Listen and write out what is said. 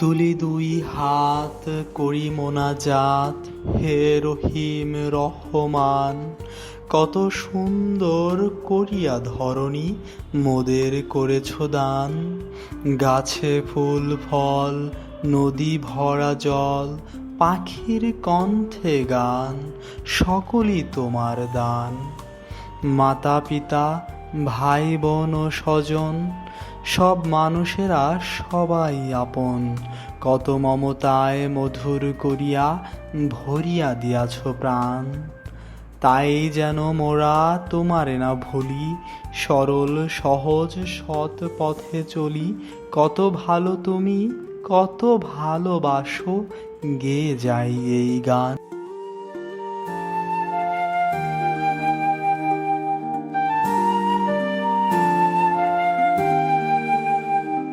তুলি দুই হাত করি মোনাজাত, হে রহিম রহমান। কত সুন্দর করিয়া ধরণী মোদের করেছ দান। গাছে ফুল, ফল, নদী ভরা জল, পাখির কণ্ঠে গান, সকলই তোমার দান। মাতা পিতা ভাই বোন ও স্বজন, সব মানুষেরা সবাই আপন। কত মমতায় মধুর করিয়া ভরিয়া দিয়াছ প্রাণ। তাই যেন মোরা তোমারে না ভুলি, সরল, সহজ, সৎ পথে চলি। কত ভালো তুমি, কত ভালোবাসো গেয়ে যাই এই গান।